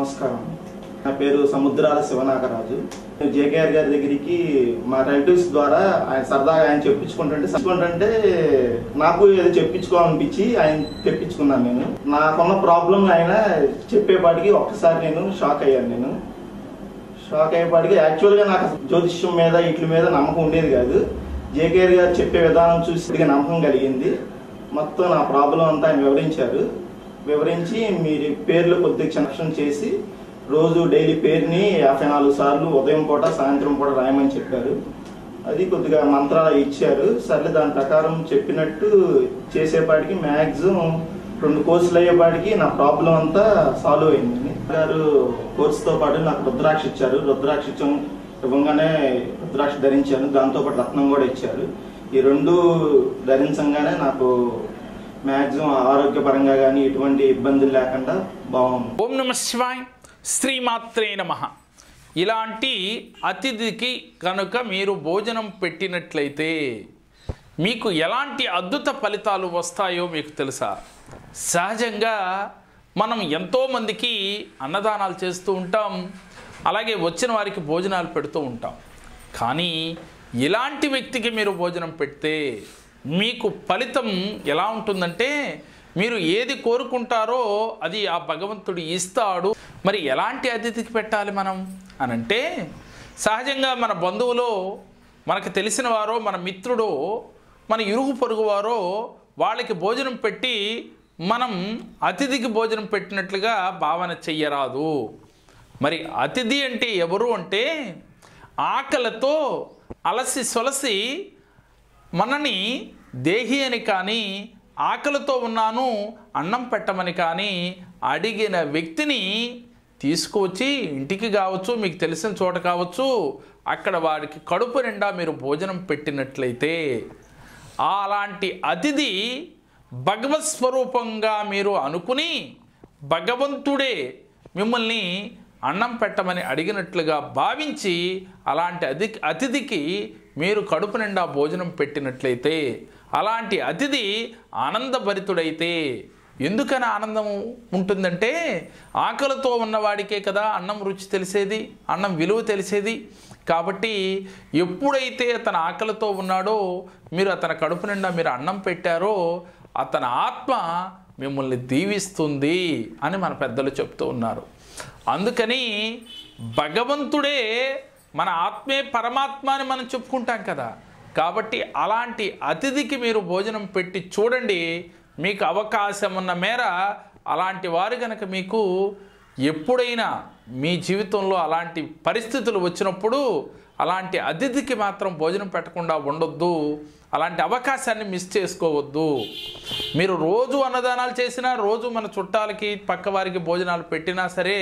నమస్కారం. నా పేరు సముద్రాల శివనాగరాజు. నేను జేకేఆర్ గారి దగ్గరికి మా రిలేటివ్స్ ద్వారా ఆయన సరదాగా ఆయన చెప్పించుకుంటుంటే చెప్పుకుంటుంటే నాకు ఏదో చెప్పించుకోవాలనిపించి ఆయన తెప్పించుకున్నాను నేను. నాకున్న ప్రాబ్లం ఆయన చెప్పేపాటికి ఒక్కసారి నేను షాక్ అయ్యాను నేను. షాక్ అయ్యేపాటికి యాక్చువల్గా నాకు జ్యోతిష్యం మీద ఇట్ల మీద నమ్మకం ఉండేది కాదు. జేకేఆర్ గారు చెప్పే విధానం చూసి నమ్మకం కలిగింది. మొత్తం నా ప్రాబ్లం అంతా ఆయన వివరించారు. వివరించి మీ పేర్లు కొద్దిగా కనెక్షన్ చేసి రోజు డైలీ పేరుని యాభై నాలుగు సార్లు ఉదయం పూట సాయంత్రం పూట రాయమని చెప్పారు. అది కొద్దిగా మంత్రాలు ఇచ్చారు. సర్లే దాని ప్రకారం చెప్పినట్టు చేసేపాటికి మ్యాక్సిమం రెండు కోర్సులు అయ్యేపాటికి నా ప్రాబ్లం అంతా సాల్వ్ అయింది. గారు కోర్సుతో పాటు నాకు రుద్రాక్ష ఇచ్చారు. రుద్రాక్షం ఇవ్వగానే రుద్రాక్ష ధరించాను. దాంతో పాటు రత్నం కూడా ఇచ్చారు. ఈ రెండు ధరించంగానే నాకు మ్యాక్సిమం ఆరోగ్యపరంగా కానీ ఎటువంటి ఇబ్బందులు లేకుండా బాగుంది. ఓం నమ శివాయ్ శ్రీమాత్రే నమ. ఇలాంటి అతిథికి కనుక మీరు భోజనం పెట్టినట్లయితే మీకు ఎలాంటి అద్భుత ఫలితాలు వస్తాయో మీకు తెలుసా? సహజంగా మనం ఎంతోమందికి అన్నదానాలు చేస్తూ ఉంటాం అలాగే వచ్చిన వారికి భోజనాలు పెడుతూ ఉంటాం. కానీ ఇలాంటి వ్యక్తికి మీరు భోజనం పెడితే మీకు ఫలితం ఎలా ఉంటుందంటే మీరు ఏది కోరుకుంటారో అది ఆ భగవంతుడు ఇస్తాడు. మరి ఎలాంటి అతిథికి పెట్టాలి మనం? అనంటే సహజంగా మన బంధువులో మనకు తెలిసిన వారో మన మిత్రుడో మన ఇరుగు పొరుగు వారో వాళ్ళకి భోజనం పెట్టి మనం అతిథికి భోజనం పెట్టినట్లుగా భావన చెయ్యరాదు. మరి అతిథి అంటే ఎవరు అంటే ఆకలితో అలసి సొలసి మనని దేహి అని కానీ ఆకలితో ఉన్నాను అన్నం పెట్టమని కానీ అడిగిన వ్యక్తిని తీసుకువచ్చి ఇంటికి కావచ్చు మీకు తెలిసిన చోట కావచ్చు అక్కడ వాడికి కడుపు నిండా మీరు భోజనం పెట్టినట్లయితే అలాంటి అతిథి భగవత్ స్వరూపంగా మీరు అనుకుని భగవంతుడే మిమ్మల్ని అన్నం పెట్టమని అడిగినట్లుగా భావించి అలాంటి అతి అతిథికి మీరు కడుపు నిండా భోజనం పెట్టినట్లయితే అలాంటి అతిథి ఆనందభరితుడైతే ఎందుకని ఆనందం ఉంటుందంటే ఆకలితో ఉన్నవాడికే కదా అన్నం రుచి తెలిసేది అన్నం విలువ తెలిసేది. కాబట్టి ఎప్పుడైతే అతను ఆకలితో ఉన్నాడో మీరు అతని కడుపు నిండా మీరు అన్నం పెట్టారో అతని ఆత్మ మిమ్మల్ని దీవిస్తుంది అని మన పెద్దలు చెప్తూ ఉన్నారు. అందుకని భగవంతుడే మన ఆత్మే పరమాత్మ అని మనం చెప్పుకుంటాం కదా. కాబట్టి అలాంటి అతిథికి మీరు భోజనం పెట్టి చూడండి మీకు అవకాశం ఉన్న మేర అలాంటి వారు కనుక మీకు ఎప్పుడైనా మీ జీవితంలో అలాంటి పరిస్థితులు వచ్చినప్పుడు అలాంటి అతిథికి మాత్రం భోజనం పెట్టకుండా ఉండొద్దు అలాంటి అవకాశాన్ని మిస్ చేసుకోవద్దు. మీరు రోజు అన్నదానాలు చేసినా రోజు మన చుట్టాలకి పక్కవారికి భోజనాలు పెట్టినా సరే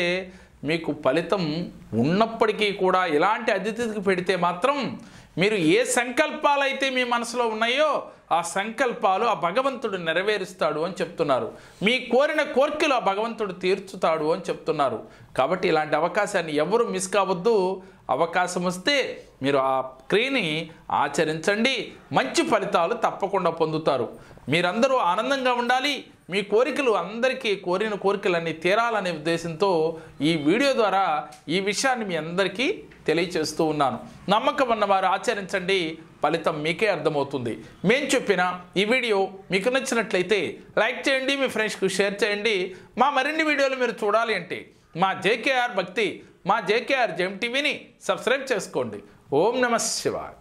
మీకు ఫలితం ఉన్నప్పటికీ కూడా ఇలాంటి అతిథికి పెడితే మాత్రం మీరు ఏ సంకల్పాలు అయితే మీ మనసులో ఉన్నాయో ఆ సంకల్పాలు ఆ భగవంతుడు నెరవేరుస్తాడు అని చెప్తున్నారు. మీ కోరిన కోర్కెలు ఆ భగవంతుడు తీర్చుతాడు అని చెప్తున్నారు. కాబట్టి ఇలాంటి అవకాశాన్ని ఎవరు మిస్ కావద్దు. అవకాశం వస్తే మీరు ఆ క్రియని ఆచరించండి. మంచి ఫలితాలు తప్పకుండా పొందుతారు. మీరందరూ ఆనందంగా ఉండాలి. మీ కోరికలు అందరికీ కోరిన కోరికలన్నీ తీరాలనే ఉద్దేశంతో ఈ వీడియో ద్వారా ఈ విషయాన్ని మీ అందరికీ తెలియచేస్తూ ఉన్నాను. నమ్మకం ఉన్నవారు ఆచరించండి ఫలితం మీకే అర్థమవుతుంది. మేము చెప్పిన ఈ వీడియో మీకు నచ్చినట్లయితే లైక్ చేయండి మీ ఫ్రెండ్స్కి షేర్ చేయండి. మా మరిన్ని వీడియోలు మీరు చూడాలి అంటే మా జేకేఆర్ భక్తి మా జేకేఆర్ జెమ్ టీవీని సబ్స్క్రైబ్ చేసుకోండి. ఓం నమ శివాయ్.